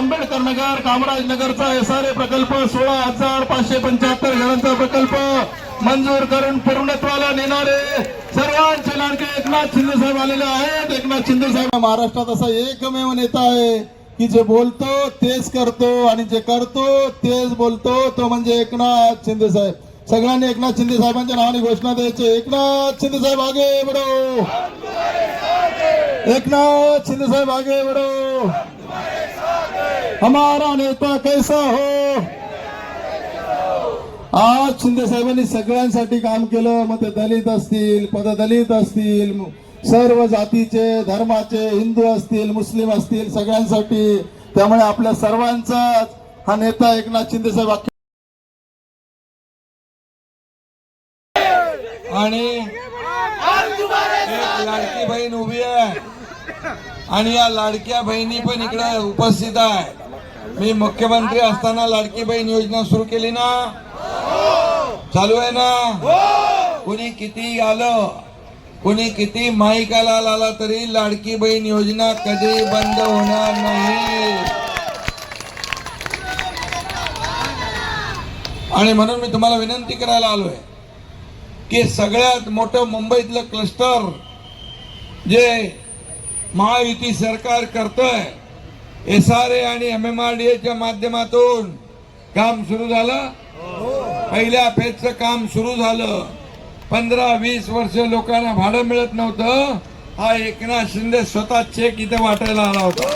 आंबेडकर नगर कामराज नगरचा S R A प्रकल्प सोळा हजार पाचशे पंच्याहत्तर घरांचा प्रकल्प. मंजूर करून पूर्णत्वाला नेणारे सर्वांचे लाडके एकनाथ शिंदे साहेब आलेले आहेत. एकनाथ शिंदे साहेब महाराष्ट्रात असा एकमेव नेता आहे की जे बोलतो तेच करतो आणि जे करतो तेच बोलतो तो म्हणजे एकनाथ शिंदे साहेब. सगळ्यांनी एकनाथ शिंदे साहेबांच्या नावाने घोषणा द्यायची. एकनाथ शिंदे साहेब आगे बडो एकनाथ शिंदे साहेब आगे बडो हमारा नेता कैसा हो? आज शिंदे साहेबांनी सगळ्यांसाठी काम केलं. मग ते दलित असतील पददलित असतील सर्व जातीचे धर्माचे हिंदू असतील मुस्लिम असतील सगळ्यांसाठी. त्यामुळे आपल्या सर्वांचा हा नेता एकनाथ शिंदे साहेब आणि एक लाडकी बहीण उभी आहे. आणि या लाडक्या बहिणी पण इकडे उपस्थित आहे. मी मुख्यमंत्री असताना लाडकी बहीण योजना सुरू केली ना? चालू आहे ना? कुणी किती आलं? कुणी किती माईकाला आला तरी लाडकी बहीण योजना कधी बंद होणार नाही. आणि म्हणून मी तुम्हाला विनंती करायला आलोय की सगळ्यात मोठं मुंबईतलं क्लस्टर जे महायुती सरकार करतंय एस आर ए आणि एम एम आर डी एच्या माध्यमातून काम सुरू झालं? पहिल्या फेजचं काम सुरू झालं. पंधरा वीस वर्ष लोकांना भाडं मिळत नव्हतं. हा एकनाथ शिंदे स्वतः चेक इथे वाटायला आला होता.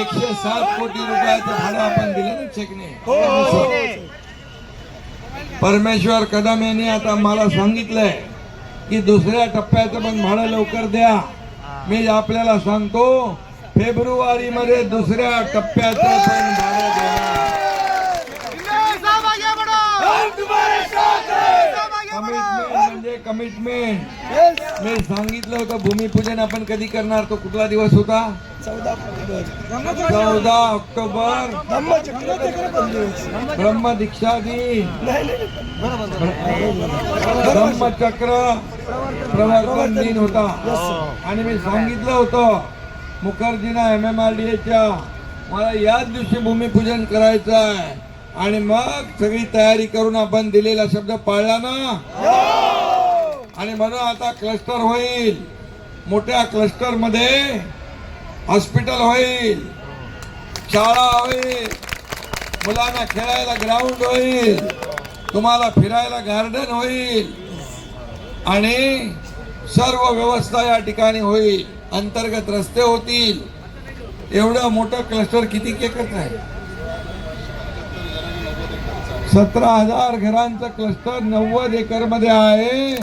एकशे सात कोटी रुपयाचं भाडं आपण दिलं ना चेकने परमेश्वर कदम यांनी आता मला सांगितलंय की दुसऱ्या टप्प्याचं पण भाडं लवकर द्या. मी आपल्याला सांगतो फेब्रुवारी मध्ये दुसऱ्या टप्प्याचा पण भाडं देणार कमिटमेंट म्हणजे कमिटमेंट मी सांगितलं होतं भूमिपूजन आपण कधी करणार? तो कुठला दिवस होता? चौदा ऑक्टोबर. ब्रह्मदीक्षा दिन. ब्रह्मचक्र. प्रवर्तन दिन होता. आणि मी सांगितलं होतं मुखर्जीना एम एम आर डी एच्या मला याच दिवशी भूमिपूजन करायचं आहे. आणि मग सगळी तयारी करून आपण दिलेला शब्द पाळला ना? आणि म्हणून आता क्लस्टर होईल. मोठ्या क्लस्टरमध्ये हॉस्पिटल होईल. शाळा होईल. मुलांना खेळायला ग्राउंड होईल. तुम्हाला फिरायला गार्डन होईल. आणि सर्व व्यवस्था या ठिकाणी होईल. अंतर्गत रस्ते होतील. एवढं मोठं क्लस्टर किती एकच आहे? सतरा हजार घरांचं क्लस्टर नव्वद एकरमध्ये आहे.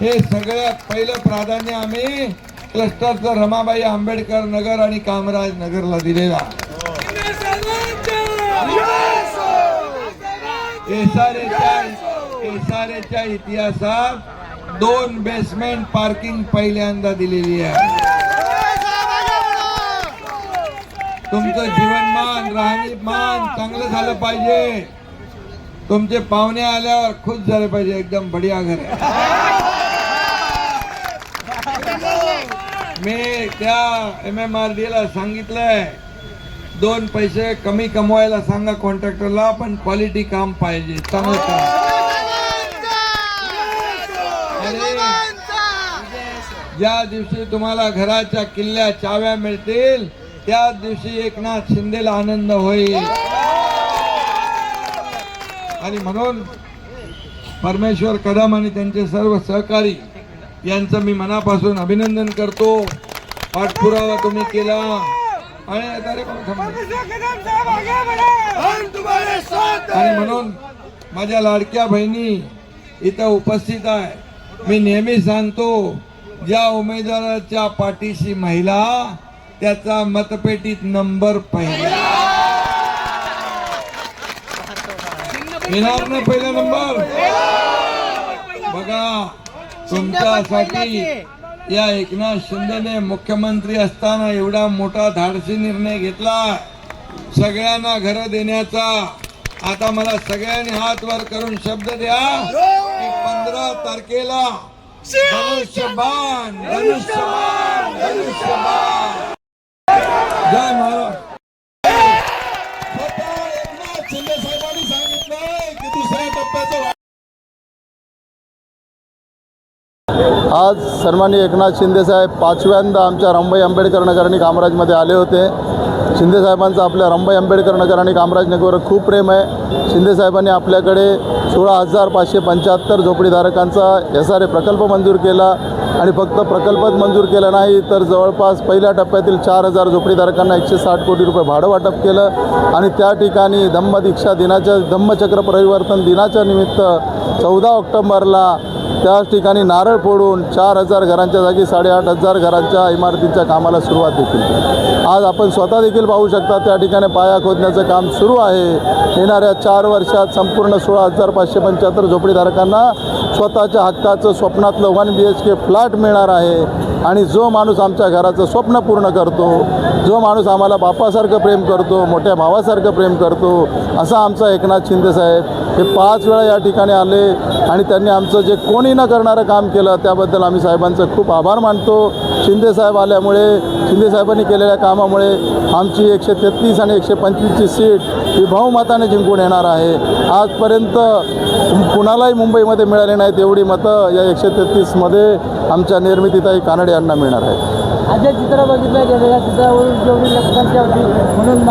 हे सगळ्यात पहिलं प्राधान्य आम्ही क्लस्टरचं रमाबाई आंबेडकर नगर आणि कामराज नगरला दिलेला एसआरएच्या इतिहासात दोन बेसमेंट पार्किंग पहिल्यांदा दिलेली आहे. तुमचं जीवनमान राहणीमान चांगलं झालं पाहिजे. तुमचे पाहुणे आल्यावर खुश झाले पाहिजे. एकदम बढिया घर आहे मी त्या एम एम आर डीला सांगितलं सांगितलंय दोन पैसे कमी कमवायला सांगा कॉन्ट्रॅक्टरला पण क्वालिटी काम पाहिजे. चांगलं काम. ज्या दिवशी तुम्हाला घराच्या किल्ल्या चाव्या मिळतील त्याच दिवशी एकनाथ शिंदेला आनंद होईल. आणि म्हणून परमेश्वर कदम आणि त्यांचे सर्व सहकारी यांचं मी मनापासून अभिनंदन करतो. पाठपुरावा तुम्ही केला. आणि म्हणून माझ्या लाडक्या बहिणी इथं उपस्थित आहे. मी नेहमी सांगतो ज्या उमेदवाराच्या पाठीशी महिला त्याचा मतपेटीत नंबर पहिला. येणार ना पहिला नंबर. बघा तुमच्यासाठी या एकनाथ शिंदेने मुख्यमंत्री असताना एवढा मोठा धाडसी निर्णय घेतला. सगळ्यांना घर देण्याचा. आता मला सगळ्यांनी हात वर करून शब्द द्या. पंधरा तारखेला धनुष्यबाण धनुष्यबाण आज सन्माननीय एकनाथ शिंदेसाहेब पाचव्यांदा आमच्या रंभाई आंबेडकर नगर आणि कामराजमध्ये आले होते. शिंदेसाहेबांचं आपल्या रंभाई आंबेडकर नगर आणि कामराजनगरवर खूप प्रेम आहे. शिंदेसाहेबांनी आपल्याकडे सोळा हजार पाचशे पंच्याहत्तर झोपडीधारकांचा एस आर ए प्रकल्प मंजूर केला आणि फक्त प्रकल्पच मंजूर केला नाही तर जवळपास पहिल्या टप्प्यातील चार हजार झोपडीधारकांना एकशे साठ कोटी रुपये भाडं वाटप केलं आणि त्या ठिकाणी धम्मदीक्षा दिनाच्या धम्मचक्र परिवर्तन दिनाच्या निमित्त चौदा ऑक्टोबरला त्याच ठिकाणी नारळ फोडून चार हजार घरांच्या जागी साडेआठ हजार घरांच्या इमारतींच्या कामाला सुरुवात देखील आज आपण स्वतः देखील पाहू शकता त्या ठिकाणी पाया खोदण्याचं काम सुरू आहे. येणाऱ्या चार वर्षात संपूर्ण सोळा हजार पाचशे पंच्याहत्तर झोपडीधारकांना स्वतःच्या हक्काचं स्वप्नातलं one B H K flat मिळणार आहे. आणि जो माणूस आमच्या घराचं स्वप्न पूर्ण करतो जो माणूस आम्हाला बापासारखं प्रेम करतो मोठ्या भावासारखं प्रेम करतो असा आमचा एकनाथ शिंदेसाहेब हे पाच वेळा या ठिकाणी आले आणि त्यांनी आमचं जे कोणी न करणारं काम केलं त्याबद्दल आम्ही साहेबांचं खूप आभार मानतो. शिंदेसाहेब आल्यामुळे शिंदेसाहेबांनी केलेल्या कामामुळे आमची एकशे तेहतीस आणि एकशे पंचवीसची सीट ही बहुमताने जिंकून येणार आहे. आजपर्यंत कुणालाही मुंबईमध्ये मिळाली नाहीत एवढी मतं. या एकशे तेहतीसमध्ये आमच्या निर्मितीताई कानडे यांना मिळणार आहे चित्र बघितलं गेलं या चित्रावरून जेवढी लोकसंख्या होती म्हणून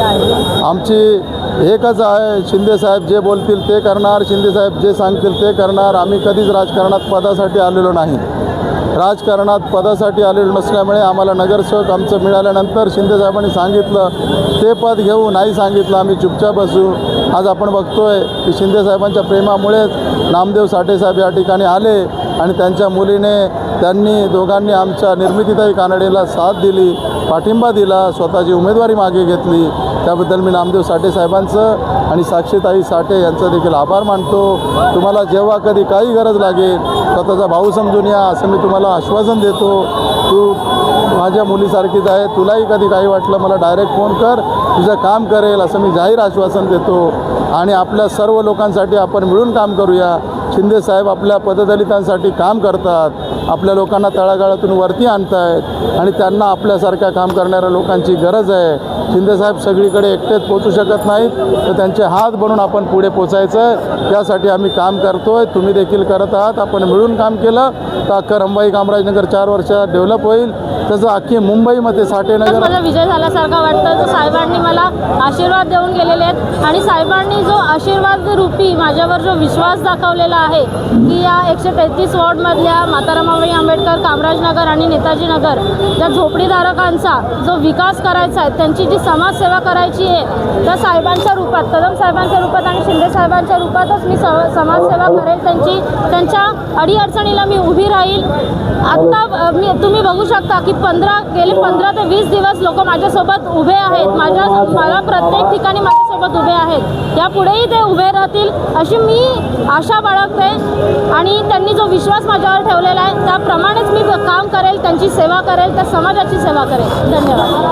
आहे. आमची एकच आहे शिंदेसाहेब जे बोलतील ते करणार शिंदेसाहेब जे सांगतील ते करणार. आम्ही कधीच राजकारणात पदासाठी आलेलो नाही. राजकारणात पदासाठी आलेलो नसल्यामुळे आम्हाला नगरसेवक आमचं मिळाल्यानंतर शिंदेसाहेबांनी सांगितलं ते पद घेऊ नाही सांगितलं आम्ही चुपचाप बसू. आज आपण बघतोय की शिंदेसाहेबांच्या प्रेमामुळेच नामदेव साठेसाहेब या ठिकाणी आले आणि त्यांच्या मुलीने त्यांनी दोघांनी आमच्या निर्मितीताई कानडेला साथ दिली पाठिंबा दिला स्वतःची उमेदवारी मागे घेतली. त्याबद्दल मी नामदेव साठे साहेबांचं आणि साक्षीताई साठे यांचं देखील आभार मानतो. तुम्हाला जेव्हा कधी काही गरज लागेल स्वतःचा भाऊ समजून या असं मी तुम्हाला आश्वासन देतो. तू माझ्या मुलीसारखीच आहे तुलाही कधी काही वाटलं मला डायरेक्ट फोन कर तुझं काम करेल असं मी जाहीर आश्वासन देतो. आणि आपल्या सर्व लोकांसाठी आपण मिळून काम करूया. शिंदे साहेब आपल्या पददलितांसाठी काम करतात. आपल्या लोकांना तळागाळातून वरती आणत आहेत आणि त्यांना आपल्यासारख्या काम करणाऱ्या लोकांची गरज आहे. शिंदेसाहेब सगळीकडे एकटेच पोचू शकत नाहीत. तर त्यांचे हात बनून आपण पुढे पोचायचं आहे त्यासाठी आम्ही काम करतो आहे तुम्ही देखील करत आहात. आपण मिळून काम केलं. तर अख्खं रंबाई कामराजनगर चार वर्षात डेव्हलप होईल. त्याचं अख्खी मुंबईमध्ये साठेनगर मला विजय झाल्यासारखा वाटतं. जो साहेबांनी मला आशीर्वाद देऊन गेलेले आहेत. आणि साहेबांनी जो आशीर्वाद रूपी माझ्यावर जो विश्वास दाखवलेला आहे की या एकशे तेहतीस वॉर्डमधल्या मातारामाबाई आंबेडकर कामराजनगर आणि नेताजी नगर त्या झोपडीधारकांचा जो विकास करायचा आहे त्यांची जी समाजसेवा करायची आहे त्या साहेबांच्या रूपात कदम साहेबांच्या रूपात आणि शिंदे साहेबांच्या रूपातच मी स समाजसेवा करेल. त्यांची त्यांच्या अडीअडचणीला मी उभी राहील. आत्ता मी तुम्ही बघू शकता की पंधरा गेले पंधरा ते वीस दिवस लोक माझ्यासोबत उभे आहेत. माझ्या मला प्रत्येक ठिकाणी माझ्यासोबत उभे आहेत. यापुढेही ते उभे राहतील अशी मी आशा बाळगते आणि त्यांनी जो विश्वास माझ्यावर ठेवलेला आहे त्याप्रमाणेच मी काम करेल त्यांची सेवा करेल त्या समाजाची सेवा करेल. धन्यवाद.